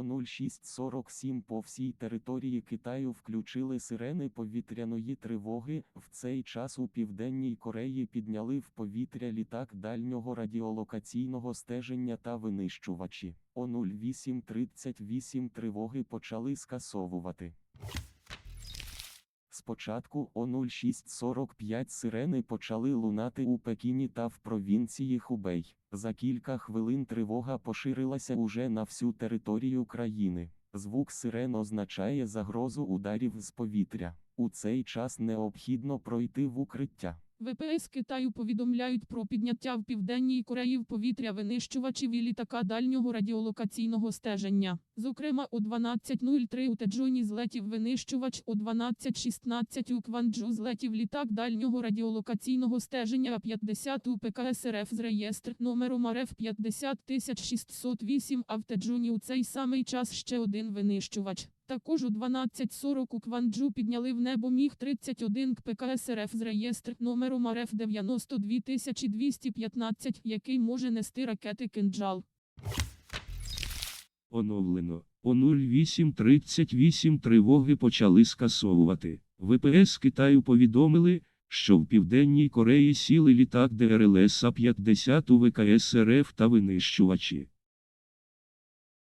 О 06.47 по всій території Китаю включили сирени повітряної тривоги. В цей час у Південній Кореї підняли в повітря літак дальнього радіолокаційного стеження та винищувачі. О 08.38 тривоги почали скасовувати. Спочатку о 06.45 сирени почали лунати у Пекіні та в провінції Хубей. За кілька хвилин тривога поширилася уже на всю територію країни. Звук сирен означає загрозу ударів з повітря. У цей час необхідно пройти в укриття. ВПС Китаю повідомляють про підняття в Південній Кореї в повітря винищувачів і літака дальнього радіолокаційного стеження. Зокрема, о 12.03 у Теджоні злетів винищувач, о 12.16 у Кванджу злетів літак дальнього радіолокаційного стеження А-50 у ПКС РФ з реєстр номером РФ 50608, а в Теджоні у цей самий час ще один винищувач. Також у 12.40 у Кванджу підняли в небо Міг-31 к ПКС РФ з реєстр номером РФ 92215, який може нести ракети «Кинджал». Оновлено. О 08.38 тривоги почали скасовувати. ВПС Китаю повідомили, що в Південній Кореї сіли літак ДРЛС А-50 у ВКС РФ та винищувачі.